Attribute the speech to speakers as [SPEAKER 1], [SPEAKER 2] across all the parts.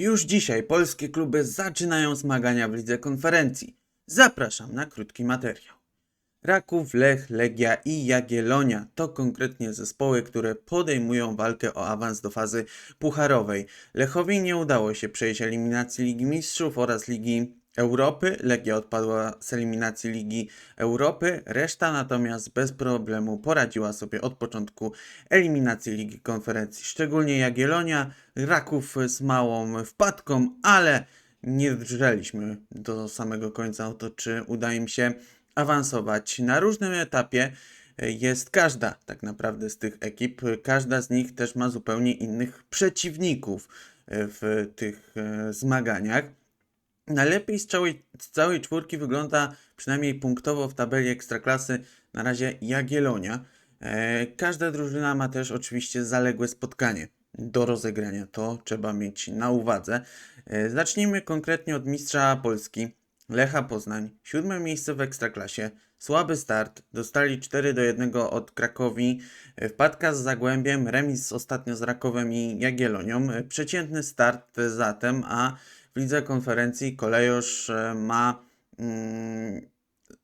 [SPEAKER 1] Już dzisiaj polskie kluby zaczynają zmagania w lidze konferencji. Zapraszam na krótki materiał. Raków, Lech, Legia i Jagiellonia to konkretnie zespoły, które podejmują walkę o awans do fazy pucharowej. Lechowi nie udało się przejść eliminacji Ligi Mistrzów oraz Ligi Europy. Legia odpadła z eliminacji Ligi Europy, reszta natomiast bez problemu poradziła sobie od początku eliminacji Ligi Konferencji. Szczególnie Jagiellonia, Raków z małą wpadką, ale nie drżeliśmy do samego końca o to, czy uda im się awansować. Na różnym etapie jest każda tak naprawdę z tych ekip. Każda z nich też ma zupełnie innych przeciwników w tych e, zmaganiach. Najlepiej z całej, z całej czwórki wygląda przynajmniej punktowo w tabeli Ekstraklasy na razie Jagiellonia. E, każda drużyna ma też oczywiście zaległe spotkanie do rozegrania. To trzeba mieć na uwadze. E, zacznijmy konkretnie od mistrza Polski Lecha Poznań. Siódme miejsce w Ekstraklasie. Słaby start. Dostali 4 do 1 od Krakowi. E, Wpadka z Zagłębiem, remis ostatnio z Rakowem i Jagiellonią. E, Przeciętny start zatem, a w lidze konferencji Kolejosz e, ma mm,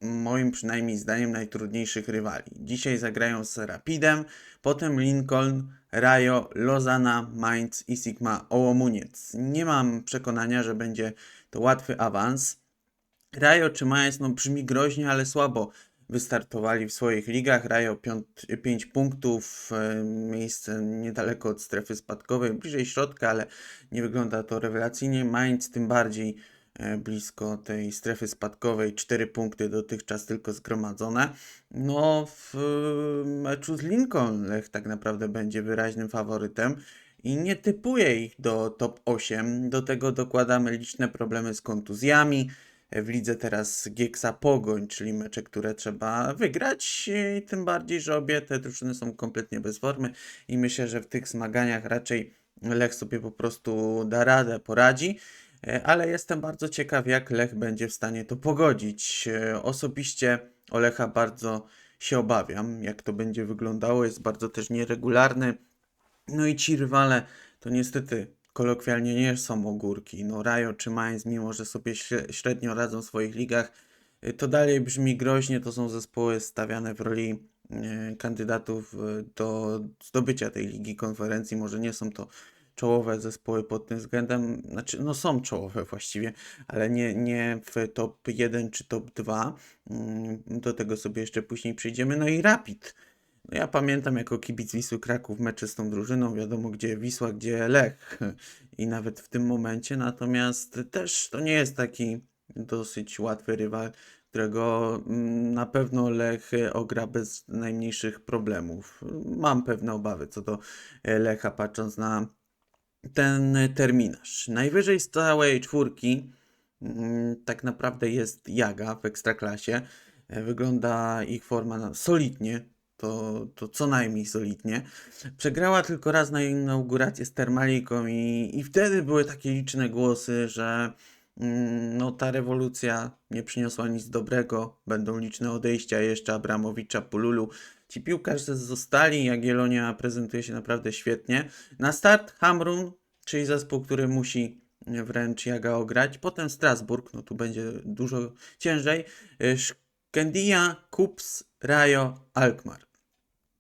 [SPEAKER 1] moim przynajmniej zdaniem najtrudniejszych rywali. Dzisiaj zagrają z Rapidem, potem Lincoln, Rajo, Lozana, Mainz i Sigma Ołomuniec. Nie mam przekonania, że będzie to łatwy awans. Rajo czy Mainz no brzmi groźnie, ale słabo wystartowali w swoich ligach. Rajo 5 punktów, e, miejsce niedaleko od strefy spadkowej, bliżej środka, ale nie wygląda to rewelacyjnie. Mainz tym bardziej e, blisko tej strefy spadkowej, 4 punkty dotychczas tylko zgromadzone. No w e, meczu z Lincoln Lech tak naprawdę będzie wyraźnym faworytem i nie typuje ich do top 8. Do tego dokładamy liczne problemy z kontuzjami. W lidze teraz Gieksa Pogoń, czyli mecze, które trzeba wygrać. I tym bardziej, że obie te drużyny są kompletnie bez formy i myślę, że w tych zmaganiach raczej Lech sobie po prostu da radę, poradzi. E, Ale jestem bardzo ciekaw, jak Lech będzie w stanie to pogodzić. E, Osobiście o Lecha bardzo się obawiam, jak to będzie wyglądało. Jest bardzo też nieregularny. No i ci rywale to niestety kolokwialnie nie są ogórki. No Rajo czy Mainz, mimo że sobie śre- średnio radzą w swoich ligach, y, to dalej brzmi groźnie. To są zespoły stawiane w roli y, kandydatów y, do zdobycia tej ligi konferencji. Może nie są to czołowe zespoły pod tym względem, znaczy no są czołowe właściwie, ale nie, nie w top 1 czy top 2. Mm, Do tego sobie jeszcze później przejdziemy. No i Rapid. No ja pamiętam jako kibic Wisły Kraków mecze z tą drużyną, wiadomo gdzie Wisła, gdzie Lech i nawet w tym momencie, natomiast też to nie jest taki dosyć łatwy rywal, którego mm, na pewno Lech ogra bez najmniejszych problemów. Mam pewne obawy co do e, Lecha patrząc na ten terminarz. Najwyżej z całej czwórki mm, tak naprawdę jest Jaga w Ekstraklasie. E, Wygląda ich forma solidnie, to, to co najmniej solidnie. Przegrała tylko raz na inaugurację z Termaliką i, i wtedy były takie liczne głosy, że mm, no, ta rewolucja nie przyniosła nic dobrego. Będą liczne odejścia jeszcze Abramowicza, Pululu. Ci piłkarze zostali, Jagiellonia prezentuje się naprawdę świetnie. Na start Hamrun, czyli zespół, który musi wręcz Jaga ograć. Potem Strasburg, no tu będzie dużo ciężej. Szkendia, Kups, Rajo, Alkmaar.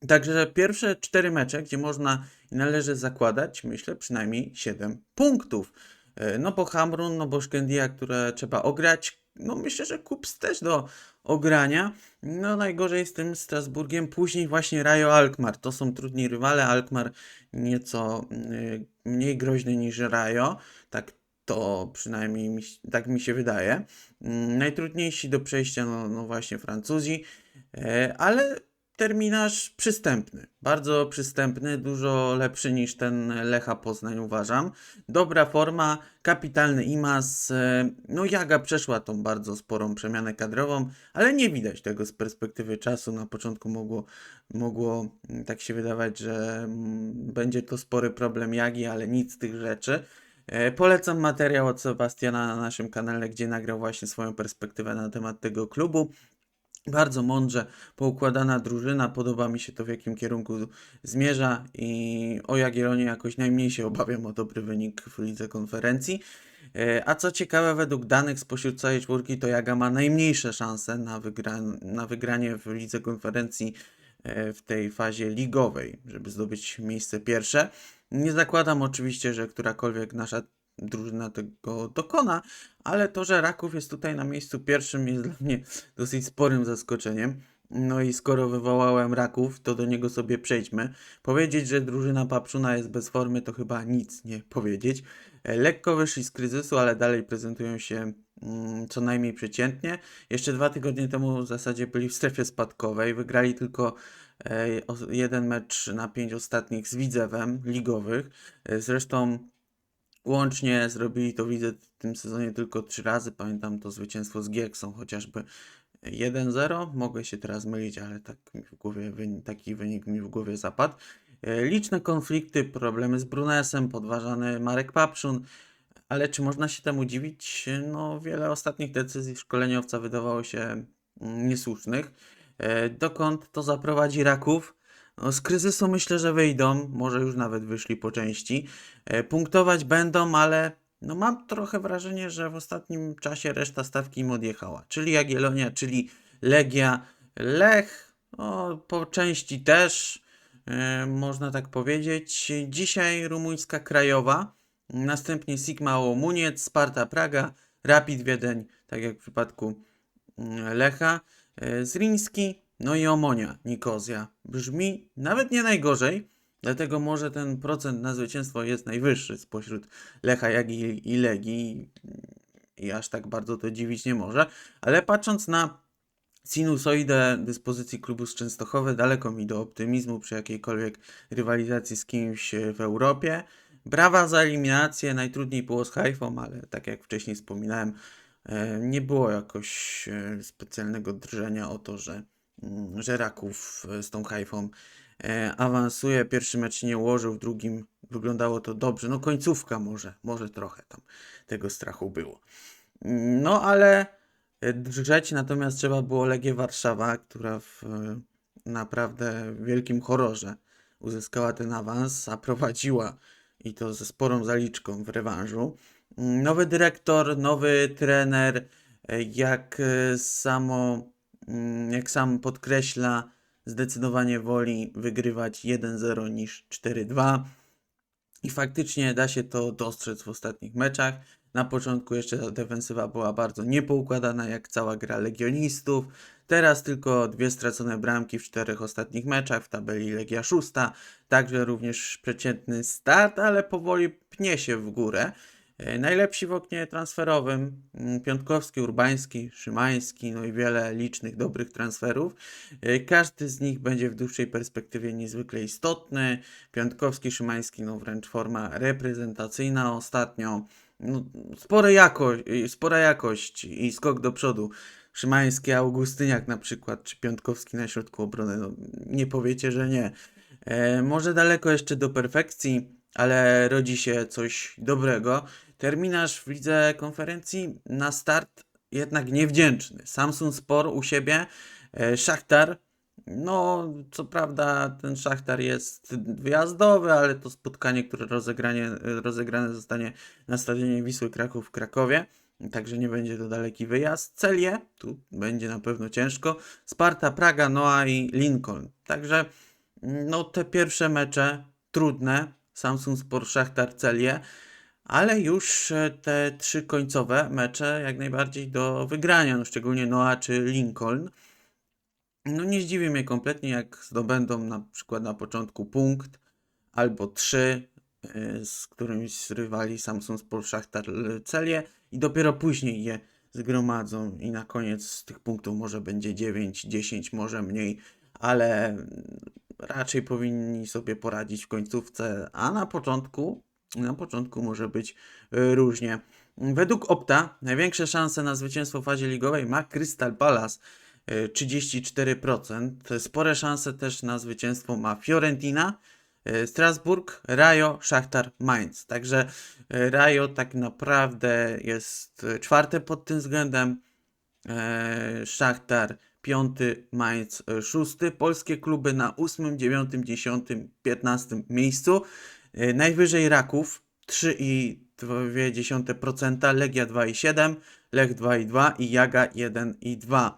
[SPEAKER 1] Także pierwsze cztery mecze, gdzie można i należy zakładać, myślę, przynajmniej 7 punktów. E, No bo Hamrun, no bo Szkendia, które trzeba ograć. No myślę, że Kups też do ogrania. No najgorzej z tym Strasburgiem. Później właśnie Rajo Alkmaar. To są trudni rywale. Alkmaar nieco y, mniej groźny niż Rajo. Tak to przynajmniej mi, tak mi się wydaje. Mm, Najtrudniejsi do przejścia, no, no właśnie Francuzi. E, ale terminarz przystępny, bardzo przystępny, dużo lepszy niż ten Lecha Poznań uważam. Dobra forma, kapitalny imaz. e, No Jaga przeszła tą bardzo sporą przemianę kadrową, ale nie widać tego z perspektywy czasu. Na początku mogło, mogło mm, tak się wydawać, że mm, będzie to spory problem Jagi, ale nic z tych rzeczy. E, Polecam materiał od Sebastiana na naszym kanale, gdzie nagrał właśnie swoją perspektywę na temat tego klubu. Bardzo mądrze poukładana drużyna, podoba mi się to w jakim kierunku zmierza i o Jagiellonie jakoś najmniej się obawiam o dobry wynik w lidze konferencji. E, A co ciekawe, według danych spośród całej czwórki, to Jaga ma najmniejsze szanse na, wygra- na wygranie w lidze konferencji e, w tej fazie ligowej, żeby zdobyć miejsce pierwsze. Nie zakładam oczywiście, że którakolwiek nasza drużyna tego dokona, ale to, że Raków jest tutaj na miejscu pierwszym jest dla mnie dosyć sporym zaskoczeniem. No i skoro wywołałem Raków, to do niego sobie przejdźmy. Powiedzieć, że drużyna Papszuna jest bez formy, to chyba nic nie powiedzieć. E, Lekko wyszli z kryzysu, ale dalej prezentują się mm, co najmniej przeciętnie. Jeszcze dwa tygodnie temu w zasadzie byli w strefie spadkowej. Wygrali tylko e, jeden mecz na pięć ostatnich z Widzewem ligowych. E, Zresztą Łącznie zrobili to widzę w tym sezonie tylko trzy razy. Pamiętam to zwycięstwo z Gieksą chociażby 1-0. Mogę się teraz mylić, ale tak w głowie, taki wynik mi w głowie zapadł. E, Liczne konflikty, problemy z Brunesem, podważany Marek Papszun. Ale czy można się temu dziwić? No, wiele ostatnich decyzji szkoleniowca wydawało się mm, niesłusznych. E, Dokąd to zaprowadzi Raków? No, z kryzysu myślę, że wyjdą, może już nawet wyszli po części. E, Punktować będą, ale no mam trochę wrażenie, że w ostatnim czasie reszta stawki im odjechała. Czyli Jagiellonia, czyli Legia, Lech, no, po części też, e, można tak powiedzieć. Dzisiaj rumuńska Krajowa, następnie Sigma Łomuniec, Sparta Praga, Rapid Wiedeń, tak jak w przypadku mm, Lecha, e, Zriński, no i Omonia, Nikozja. Brzmi nawet nie najgorzej, dlatego może ten procent na zwycięstwo jest najwyższy spośród Lecha, jak i, Legii i aż tak bardzo to dziwić nie może, ale patrząc na sinusoidę dyspozycji klubu z Częstochowy, daleko mi do optymizmu przy jakiejkolwiek rywalizacji z kimś w Europie. Brawa za eliminację, najtrudniej było z Haifą, ale tak jak wcześniej wspominałem, e, nie było jakoś e, specjalnego drżenia o to, że, mm, że Raków e, z tą Haifą e, awansuje. Pierwszy mecz nie ułożył, w drugim wyglądało to dobrze. No końcówka może, może trochę tam tego strachu było. No ale drżeć natomiast trzeba było Legię Warszawa, która w e, naprawdę wielkim horrorze uzyskała ten awans, a prowadziła i to ze sporą zaliczką w rewanżu. Mm, Nowy dyrektor, nowy trener, jak samo, mm, jak sam podkreśla, zdecydowanie woli wygrywać 1-0 niż 4-2. I faktycznie da się to dostrzec w ostatnich meczach. Na początku jeszcze ta defensywa była bardzo niepoukładana, jak cała gra legionistów. Teraz tylko dwie stracone bramki w czterech ostatnich meczach, w tabeli Legia szósta. Także również przeciętny start, ale powoli pnie się w górę. E, Najlepsi w oknie transferowym mm, Piątkowski, Urbański, Szymański, no i wiele licznych dobrych transferów. E, Każdy z nich będzie w dłuższej perspektywie niezwykle istotny. Piątkowski, Szymański, no wręcz forma reprezentacyjna ostatnio. No, spore jako, y, spora jakość i skok do przodu. Szymański, Augustyniak na przykład, czy Piątkowski na środku obrony. No, nie powiecie, że nie. E, może daleko jeszcze do perfekcji, ale rodzi się coś dobrego. Terminarz w lidze konferencji na start jednak niewdzięczny. Samsung Spor u siebie, e, Szachtar. No, co prawda ten Szachtar jest wyjazdowy, ale to spotkanie, które rozegranie, rozegrane zostanie na stadionie Wisły Kraków w Krakowie. Także nie będzie to daleki wyjazd. Celie, tu będzie na pewno ciężko. Sparta, Praga, Noa i Lincoln. Także no te pierwsze mecze trudne. Samsung Spor, Szachtar, Celie. Ale już e, te trzy końcowe mecze jak najbardziej do wygrania, no szczególnie Noa czy Lincoln. No nie zdziwi mnie kompletnie, jak zdobędą na przykład na początku punkt albo trzy y, z którymś z rywali Samsung Sport Szachtar Celie i dopiero później je zgromadzą i na koniec z tych punktów może będzie 9, 10, może mniej, ale mm, raczej powinni sobie poradzić w końcówce, a na początku na początku może być y, różnie. Według Opta największe szanse na zwycięstwo w fazie ligowej ma Crystal Palace y, 34%. Spore szanse też na zwycięstwo ma Fiorentina, y, Strasburg, Rajo, Szachtar, Mainz. Także Rajo tak naprawdę jest czwarte pod tym względem. e, Szachtar 5, Mainz 6. Polskie kluby na 8, 9, 10, 15 miejscu. Y, Najwyżej Raków 3,2%, Legia 2,7%, Lech 2,2% i Jaga 1,2%.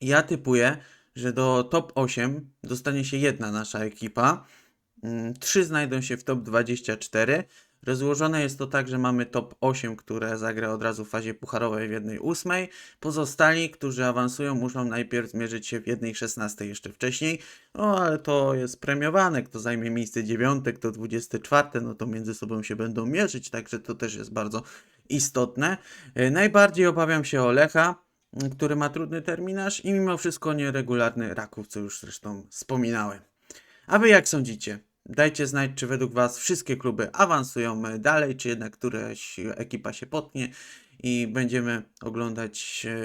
[SPEAKER 1] Ja typuję, że do top 8 dostanie się jedna nasza ekipa. Mm, Trzy znajdą się w top 24. Rozłożone jest to tak, że mamy top 8, które zagra od razu w fazie pucharowej w jednej ósmej. Pozostali, którzy awansują, muszą najpierw zmierzyć się w jednej 16 jeszcze wcześniej. No ale to jest premiowane. Kto zajmie miejsce 9, kto 24, no to między sobą się będą mierzyć, także to też jest bardzo istotne. E, Najbardziej obawiam się o Lecha, który ma trudny terminarz i mimo wszystko nieregularny Raków, co już zresztą wspominałem. A wy jak sądzicie? Dajcie znać, czy według Was wszystkie kluby awansują dalej, czy jednak któraś ekipa się potnie i będziemy oglądać e,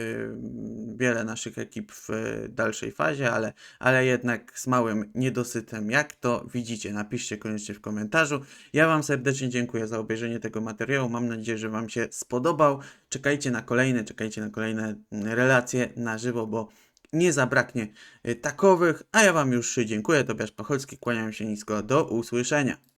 [SPEAKER 1] wiele naszych ekip w dalszej fazie, ale, ale jednak z małym niedosytem. Jak to widzicie? Napiszcie koniecznie w komentarzu. Ja Wam serdecznie dziękuję za obejrzenie tego materiału. Mam nadzieję, że Wam się spodobał. Czekajcie na kolejne, czekajcie na kolejne mm, relacje na żywo, bo nie zabraknie y, takowych. A ja Wam już dziękuję. Tobiasz Pacholski, kłaniam się nisko. Do usłyszenia.